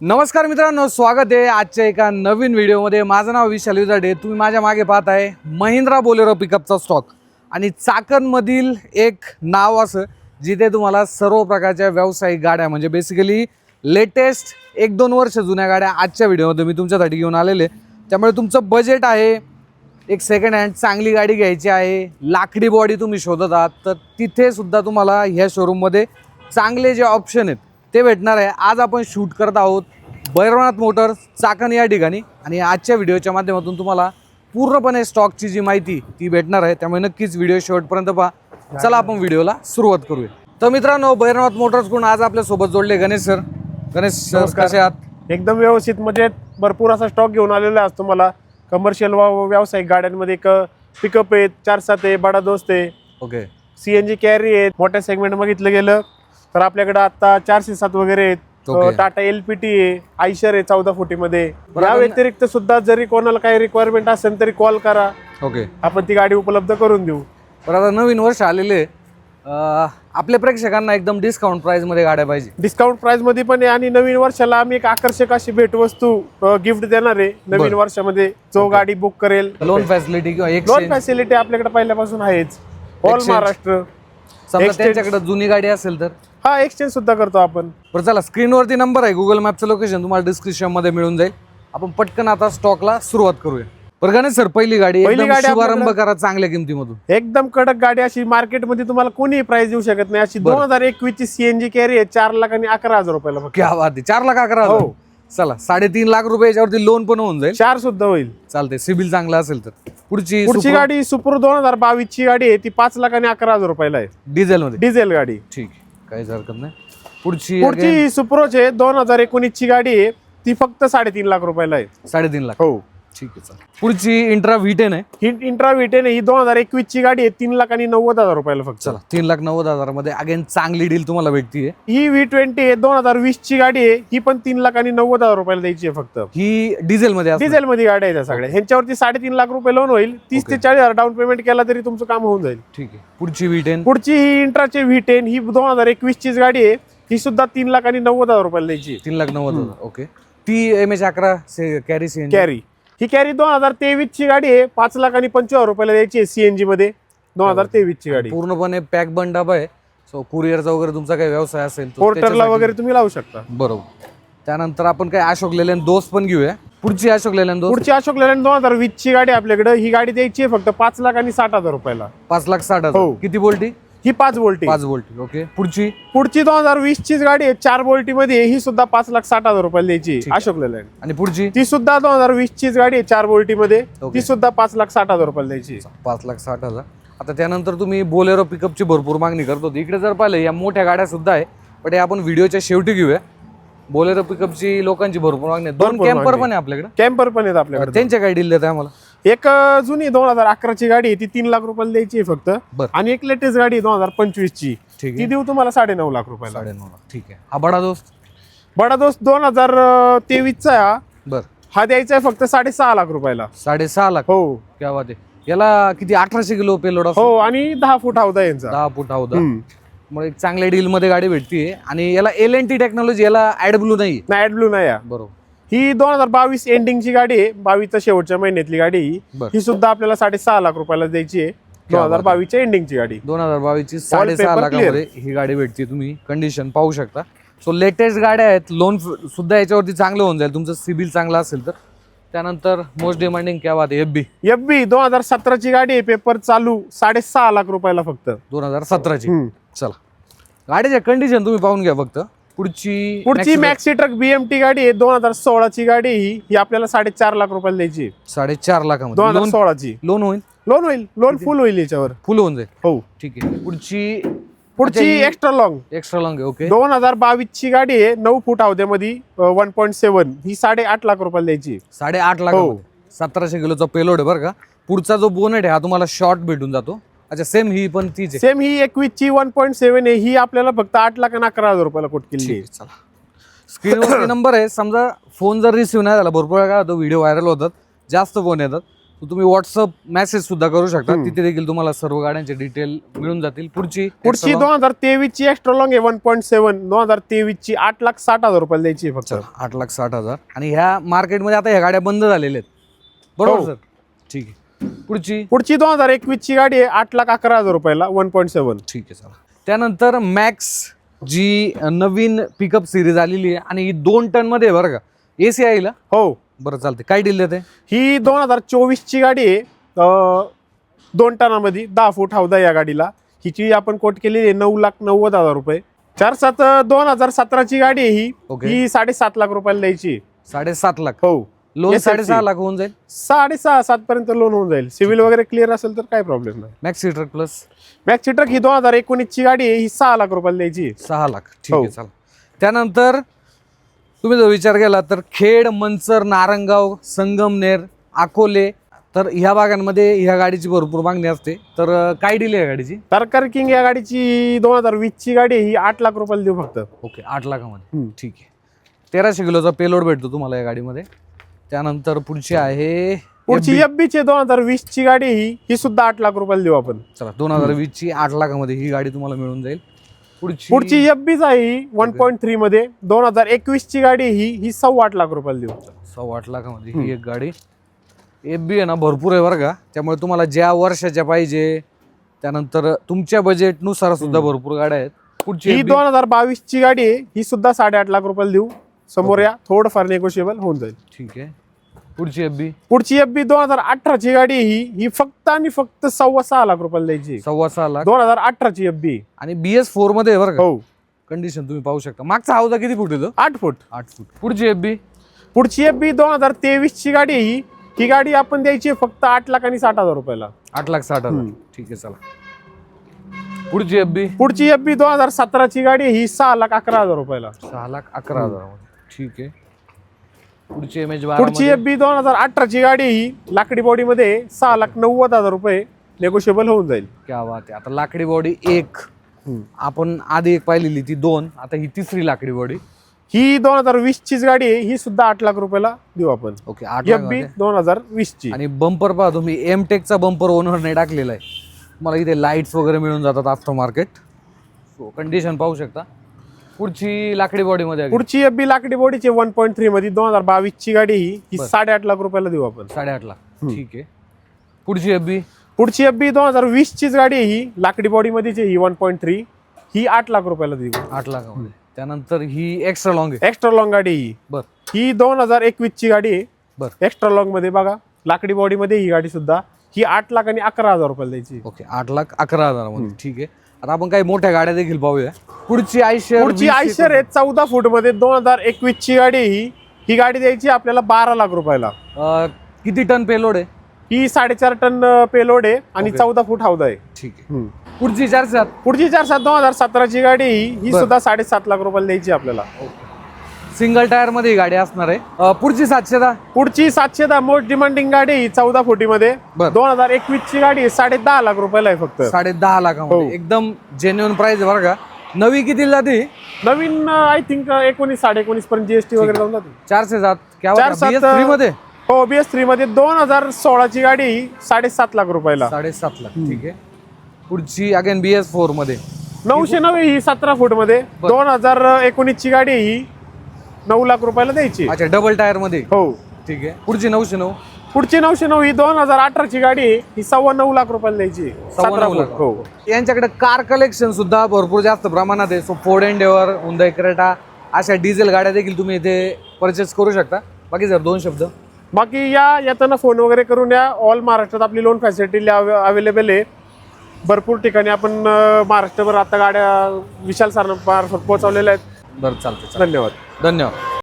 नमस्कार मित्रांनो स्वागत आहे आजच्या एका नवीन व्हिडिओमध्ये. माझं नाव विशाल विजाडे. तुम्ही माझ्या मागे पाहत आहे महिंद्रा बोलेरो पिकअपचा स्टॉक आणि चाकणमधील एक नाव असं जिथे तुम्हाला सर्व प्रकारच्या व्यावसायिक गाड्या म्हणजे बेसिकली लेटेस्ट एक दोन वर्ष जुन्या गाड्या आजच्या व्हिडिओमध्ये मी तुमच्यासाठी घेऊन आलेले त्यामुळे तुमचं बजेट आहे एक सेकंड हँड चांगली गाडी घ्यायची आहे लाकडी बॉडी तुम्ही शोधत आहात तर तिथेसुद्धा तुम्हाला ह्या शोरूममध्ये चांगले जे ऑप्शन आहेत ते भेटणार आहे. आज आपण शूट करत आहोत भैरवनाथ मोटर्स चाकण या ठिकाणी. आणि आजच्या व्हिडिओच्या माध्यमातून तुम्हाला पूर्णपणे स्टॉकची जी माहिती ती भेटणार आहे. त्यामुळे नक्कीच व्हिडिओ शेवटपर्यंत पहा. चला आपण व्हिडिओला सुरुवात करूया. तर मित्रांनो भैरवनाथ मोटर्सकडून आज आपल्यासोबत जोडले गणेश सर. गणेश सर. कसे आहात? एकदम व्यवस्थित म्हणजे भरपूर असा स्टॉक घेऊन आलेला आहे आज तुम्हाला. कमर्शियल वा व्यावसायिक गाड्यांमध्ये एक पिकअप आहेत चार सात आहे बडा दोस्त आहे. Okay C N G Carry आहेत. मोठ्या सेगमेंट बघितलं गेलं. तर आपल्याकडे आता चारशे सात वगैरे आहेत. Okay. अ, टाटा एल पी टी आहे आयशर आहे चौदा फुटीमध्ये. बरं, या व्यतिरिक्त सुद्धा जरी कोणाला काही रिक्वायरमेंट असेल तरी कॉल करा. ओके. आपण ती गाडी उपलब्ध करून देऊ. पण आता नवीन वर्ष आलेले अं, आपल्या प्रेक्षकांना एकदम डिस्काउंट प्राइसमध्ये गाड्या पाहिजे. डिस्काउंट प्राइसमध्ये पण आहे आणि नवीन वर्षाला आम्ही एक आकर्षक अशी भेटवस्तू गिफ्ट देणार आहे नवीन बरं. वर्षामध्ये. जो गाडी बुक करेल. लोन फॅसिलिटी किंवा लोन एक्सचेंज फॅसिलिटी आपल्याकडे पहिल्यापासून आहेच. All Exchange. महाराष्ट्र. समजा exchange. त्यांच्याकडे जुनी गाडी असेल तर? हा एक्सचेंज सुद्धा करतो आपण. बरं चला स्क्रीनवरती नंबर आहे गुगल मॅपचं लोकेशन तुम्हाला डिस्क्रिप्शनमध्ये मिळून जाईल. आपण पटकन आता स्टॉकला सुरुवात करूया. बरं गणेश सर पहिली गाडी पहिली एकदम गाडी शुभारंभ आपल्याकडे- करा चांगल्या किमतीमधून. एकदम कडक गाडी अशी मार्केटमध्ये तुम्हाला कोणी प्राइस देऊ शकत नाही. अशी बरं. दोन हजार एकवीस ची सीएनजी कॅरी आहे चार लाख आणि अकरा हजार रुपयाला फक्त. क्या बात आहे चार लाख अकरा हजार. हो. चला साडेतीन लाख रुपये याच्यावरती लोन पण होऊन जाईल. चार सुद्धा होईल. चालते सिबिल चांगला असेल तर. पुढची पुढची गाडी सुपर दोन हजार बावीस ची गाडी आहे ती पाच लाख आणि अकरा हजार रुपयाला आहे. डिझेल मध्ये डिझेल गाडी. ठीक. आहे काहीच हरकत नाही. पुढची पुढची सुप्रोच आहे दोन हजार एकोणीस ची गाडी आहे. ती फक्त साडेतीन लाख रुपयाला आहे. साडेतीन लाख. हो. ठीक आहे चालेल. पुढची इंट्रा व्ही टेन आहे. ही इंट्रा विटेन ही दोन हजार एकवीस ची गाडी आहे. तीन लाख आणि नव्वद हजार रुपयाला फक्त. चला तीन लाख नव्वद हजारामध्ये अगेन चांगली डील तुम्हाला भेटतीये ही व्ही ट्वेंटी आहे. दोन हजार वीस ची गाडी आहे. ही पण तीन लाख आणि नव्वद हजार रुपयाला द्यायची आहे फक्त. ही डिझेल मध्ये असणार. डिझेल मध्ये गाड्या आहेत या सगळ्या. ह्यांच्यावरती साडेतीन लाख रुपये लोन होईल. तीस ते Okay. चाळीस हजार डाऊन पेमेंट केला तरी तुमचं काम होऊन जाईल. ठीक आहे. पुढची व्ही टेन पुढची ही इंट्राची व्ही टेन ही दोन हजार एकवीस चीच गाडी आहे. ही सुद्धा तीन लाख आणि नव्वद हजार रुपयाला द्यायची आहे. तीन लाख नव्वद हजार. ओके ती एम एच अकरा कॅरी सी कॅरी ही कॅरी दोन हजार तेवीस ची गाडी आहे. पाच लाख आणि पंचवीस हजार रुपयाला द्यायची आहे सीएनजी मध्ये. दोन हजार तेवीस ची गाडी. पूर्णपणे पॅक बन डबा आहे. सो कुरिअरचा वगैरे तुमचा काही व्यवसाय असेल तर पोर्टरला त्याच्यासाठी- वगैरे तुम्ही लावू शकता. बरोबर. त्यानंतर आपण काही अशोक लेलॅन दोस्त पण घेऊया. पुढची अशोक लेलॅन दोस्त पुढची अशोक लेलँड दोन हजार वीस ची गाडी आपल्याकडे. ही गाडी द्यायची आहे फक्त पाच लाख आणि साठ हजार रुपयाला. पाच लाख साठ हजार. हो. किती बोल्टी ही पाच वोल्टी पाच बोल्टी ओके. पुढची? पुढची दोन हजार वीस चीच गाडी आहे. चार बोल्टी मध्ये ही सुद्धा पाच लाख साठ हजार रुपयाला द्यायची आहे, ठीक आहे. अशोक लेलँड आणि पुढची? ती सुद्धा दोन हजार वीस चीच गाडी आहे. चार बोल्टी मध्ये. ती सुद्धा पाच लाख साठ हजार रुपयाला द्यायची आहे. पाच लाख साठ हजार. आता त्यानंतर तुम्ही बोलेरो पिकअपची भरपूर मागणी करतो. इकडे जर पाहिलं या मोठ्या गाड्या सुद्धा आहे. पण हे आपण व्हिडिओच्या शेवटी घेऊया. बोलेरो पिकअपची लोकांची भरपूर मागणी आहे. दोन भरपूर कॅम्पर मागणी. पण आहे आपल्याकडे. कॅम्पर पण आहेत आपल्याकडे. त्यांच्या काय डील देत आम्हाला? एक जुनी दोन हजार अकराची गाडी आहे ती तीन लाख रुपयाला द्यायची आहे फक्त. बर. आणि एक लेटेस्ट गाडी दोन हजार पंचवीस ची ठीक ती आहे देऊ तुम्हाला साडे नऊ लाख रुपयाला. साडे नऊ लाख. ठीक आहे. हा बडा दोस्त? बडा दोस्त दोन हजार तेवीस चा आहे हा. बर. हा द्यायचा आहे फक्त साडेसहा लाख रुपयाला. साडेसहा लाख? हो. क्या बात आहे. याला किती अठराशे किलो पेलोड असतो? हो आणि दहा फूट हौदा यांचा. दहा फूट हौदा. हम्म. मग एक चांगल्या डील मध्ये गाडी भेटतीये. आणि याला एल एन टी टेक्नॉलॉजी याला ऍड ब्लू नाही नाही ऍड ब्लू नाही हा. बरोबर. ही दोन हजार बावीस एंडिंगची गाडी आहे. बावीसच्या शेवटच्या महिन्यातली गाडी ही. ही सुद्धा आपल्याला साडेसहा लाख रुपयाला द्यायची आहे. दोन हजार. बावीसच्या एंडिंगची गाडी. दोन हजार बावीस ची साडेसहा paper लाखामध्ये ही गाडी भेटते तुम्ही. कंडिशन पाहू शकता. सो लेटेस्ट गाड्या आहेत. लोन सुद्धा याच्यावरती चांगलं होऊन जाईल. तुमचं सिबिल चांगलं असेल तर. त्यानंतर मोस्ट डिमांडिंग क्या बात एफ बी एफ बी दोन हजार सतराची गाडी आहे. पेपर चालू. साडेसहा लाख रुपयाला फक्त. दोन हजार सतराची. हम्म. चला. गाडीचे कंडिशन तुम्ही पाहून घ्या फक्त. पुढची पुढची मॅक्सी ट्रक बीएमटी गाडी आहे. दोन हजार सोळाची गाडी ही ही आपल्याला साडेचार लाख रुपयाला द्यायची. साडेचार दोन लाखामध्ये हजार लोन सोळाची. लोन होईल? लोन होईल. लोन फुल होईल याच्यावर. फुल होऊन जाईल? हो. ठीक आहे. पुढची पुढची ही- एक्स्ट्रा लॉंग एक्स्ट्रा लॉंग आहे ओके दोन हजार बावीस ची गाडी आहे. नऊ फूट अवध्यामध्ये वन पॉईंट सेव्हन ही साडे आठ लाख रुपयाला द्यायची आहे. साडे आठ लाख हो. सतराशे किलोचा पेलोड आहे बरं का. पुढचा जो बोनेट आहे हा तुम्हाला शॉर्ट भेटून जातो. अच्छा सेम ही पण तीच आहे सेम ही एकवीस ची वन पॉईंट सेव्हन आहे. ही आपल्याला फक्त आठ लाख आणि अकरा हजार रुपयाला कोट केली आहे. चला. स्क्रीनवरती नंबर आहे. समजा फोन जर रिसिव्ह नाही झाला भरपूर वेळा काय होतो व्हिडिओ व्हायरल होतात. जास्त फोन येतात. तर तुम्ही व्हॉट्सअप मेसेज सुद्धा करू शकता. हम्म. तिथे देखील तुम्हाला सर्व गाड्यांचे डिटेल मिळून जातील. पुढची पुढची दोन हजार तेवीस ची एक्स्ट्रा लॉंग आहे वन पॉईंट सेव्हन दोन हजार तेवीस ची आठ लाख साठ हजार रुपयाला द्यायची आहे फक्त. चला, आठ लाख साठ हजार. आणि ह्या मार्केटमध्ये आता ह्या गाड्या बंद झालेल्या आहेत. बरोबर हो. सर? ठीक आहे. पुढची? पुढची दोन हजार एकवीस ची गाडी आहे आठ लाख अकरा हजार रुपयाला वन पॉईंट सेव्हन ठीक आहे चला. त्यानंतर मॅक्स जी नवीन पिकअप सिरीज आलेली आहे आणि ही दोन टनमध्ये आहे बरं का? ए सी आईला हो. बरं चालते काय डील देते ही दोन हजार चोवीस ची गाडी आहे अं, दोन टनामध्ये दहा फूट हौदा या गाडीला. हिची आपण कोट केलेली आहे नऊ लाख नव्वद हजार रुपये. चार सात दोन हजार सतराची गाडी आहे ही. ओके. ही साडेसात लाख रुपयाला द्यायची साडेसात लाख. हो. लोन. साडेसहा लाख होऊन जाईल. साडेसहा सात पर्यंत लोन होऊन जाईल. सिव्हिल वगैरे क्लिअर असेल तर काय प्रॉब्लेम नाही. Maxi truck plus maxi truck ही दोन हजार एकोणीस ची गाडी आहे ही सहा लाख रुपयाला द्यायची सहा लाख. ठीक हो. आहे चला. त्यानंतर तुम्ही जर विचार केला तर खेड मंचर नारंगाव संगमनेर अकोले तर ह्या भागांमध्ये ह्या गाडीची भरपूर मागणी असते. तर अं, काय डील आहे या गाडीची? तरकारी किंग या गाडीची दोन हजार वीस ची गाडी आहे, ही आठ लाख रुपयाला देऊ फक्त. ओके आठ लाखामध्ये. हम्म. ठीक आहे. तेराशे किलोचा पेलोड भेटतो तुम्हाला या गाडीमध्ये. त्यानंतर पुढची आहे पुढची. एफ ची दोन हजार वीस ची गाडी ही ही सुद्धा आठ लाख रुपयाला देऊ आपण. चला दोन हजार वीस ची आठ लाखामध्ये ही गाडी तुम्हाला मिळून जाईल. पुढची पुढची एफ बीच आहे ही वन पॉईंट थ्री मध्ये दोन हजार एकवीस ची गाडी ही ही सव्वा आठ लाख रुपयाला देऊ. सव्वा आठ लाखामध्ये ही एक गाडी. एफ बी आहे ना भरपूर आहे बरं का. त्यामुळे तुम्हाला ज्या वर्षाच्या पाहिजे त्यानंतर तुमच्या बजेटनुसार सुद्धा भरपूर गाड्या आहेत. पुढची ही FB. दोन हजार बावीस ची गाडी आहे ही सुद्धा साडेआठ लाख रुपयाला देऊ. समोर या थोडंफार नेगोशिएबल होऊन जाईल. ठीक आहे. पुढची एफ बी पुढची एफ बी दोन हजार अठरा ची गाडी ही. ही फक्त आणि फक्त सव्वा सहा लाख रुपयाला द्यायची सव्वा सहा लाख? दोन हजार अठरा ची एफ बी आणि बी एस फोरमध्ये आहे बरं का? हो. कंडिशन तुम्ही पाहू शकता. मागचा हौदा किती फूट येतो? आठ फूट. आठ फूट. पुढची एफ बी पुढची एफ बी दोन हजार तेवीस ची गाडी आहे ही. ही गाडी आपण द्यायची आहे फक्त आठ लाख आणि साठ हजार रुपयाला. आठ लाख साठ हजार. हम्म. ठीक आहे चला. पुढची एफ बी पुढची एफ बी दोन हजार सतराची गाडी आहे ही सहा लाख अकरा हजार रुपयाला. सहा लाख अकरा हजारामध्ये. ठीक आहे. पुढची एम एच पुढची एफ बी दोन हजार अठराची गाडी आहे ही लाकडी बॉडी मध्ये सहा लाख नव्वद हजार रुपये नेगोशिएबल होऊन जाईल. क्या बात आहे. आता लाकडी बॉडी एक. आपण आधी एक पाहिलेली ती दोन. आता ही तिसरी लाकडी बॉडी. ही दोन हजार वीस चीच गाडी आहे. ही सुद्धा आठ लाख रुपयाला देऊ आपण. ओके आठ एफ बी लाख दोन हजार वीस ची आणि बंपर पहा तुम्ही. एम टेकचा बंपर ओनरने टाकलेला आहे. मला इथे लाईट्स वगैरे मिळून जातात आफ्टर मार्केट सो कंडिशन पाहू शकता. पुढची लाकडी बॉडीमध्ये आहे. पुढची एफ बी लाकडी बॉडीची वन पॉईंट थ्री मध्ये दोन हजार बावीस ची गाडी ही ही बरं. साडेआठ लाख रुपयाला देऊ आपण. साडेआठ लाख. हम्म. ठीक आहे. पुढची एफ बी पुढची एफ बी दोन हजार वीस चीच गाडी आहे ही लाकडी बॉडी मध्येची ही वन पॉईंट थ्री ही आठ लाख रुपयाला देऊ. आठ लाखामध्ये. त्यानंतर ही एक्स्ट्रा लॉंग आहे. एक्स्ट्रा लॉंग गाडी आहे ही. बर. ही दोन हजार एकवीस ची गाडी आहे. बर. एक्स्ट्रा लॉंगमध्ये बघा लाकडी बॉडी मध्ये ही गाडी सुद्धा ही आठ लाख आणि अकरा हजार रुपयाला द्यायची. ओके आठ लाख अकरा हजारामध्ये ठीक आहे. आता आपण काही मोठ्या गाड्या देखील पाहूया. पुढची आयशर पुढची आयशर आहे चौदा फूटमध्ये दोन हजार एकवीस ची गाडी ही ही गाडी द्यायची आपल्याला बारा लाख रुपयाला. अं, किती टन पेलोड आहे? ही साडेचार टन पेलोड आहे आणि Okay. चौदा फूट हौदा आहे. ठीक आहे. पुढची चार सात? पुढची चार सात दोन हजार सतराची गाडी ही ही बर. सुद्धा साडेसात लाख रुपयाला द्यायची आपल्याला. सिंगल टायरमध्ये ही गाडी असणार आहे. पुढची सातशे दहा पुढची सातशे दहा मोस्ट डिमांडिंग गाडी ही चौदा फुटीमध्ये. बर. दोन हजार एकवीस ची गाडी आहे, साडे दहा लाख रुपयाला आहे फक्त. साडे दहा लाखामध्ये. हो. एकदम जेन्युन प्राइस आहे बरं का. नवी किती जाते नवीन आय थिंक एकोणीस साडे एकोणीस पर्यंत जीएसटी वगैरे जाऊन जाते. चारशे सात. क्या चार बात आहे? सात BS3 मध्ये? हो बीएस थ्री मध्ये दोन हजार सोळाची गाडी ही साडेसात लाख रुपयाला. साडेसात लाख. ठीक आहे. पुढची अगेन बी एस फोरमध्ये. नऊशे नऊ ही सतरा फूटमध्ये. दोन हजार एकोणीस ची गाडी ही नऊ लाख रुपयाला द्यायची. अच्छा डबल टायरमध्ये? हो. ठीक आहे. पुढची नऊशे नऊ? पुढची नऊशे नऊ ही दोन हजार अठराची गाडी आहे, ही सव्वा नऊ लाख रुपयाला द्यायची. सव्वा सतरा नऊ फूट. लाख. हो. यांच्याकडे कार कलेक्शन सुद्धा भरपूर जास्त प्रमाणात आहे. So Ford Endeavour Hyundai Creta अशा डिझेल गाड्या देखील तुम्ही इथे परचेस करू शकता. बाकी जर दोन शब्द. बाकी या येताना फोन वगैरे करून या. ऑल महाराष्ट्रात आपली लोन फॅसिलिटी अवेलेबल आहे. भरपूर ठिकाणी आपण अं, महाराष्ट्रभर आता गाड्या विशाल सर मार्फत पोहोचवलेल्या आहेत. बरं चालतं धन्यवाद. धन्यवाद.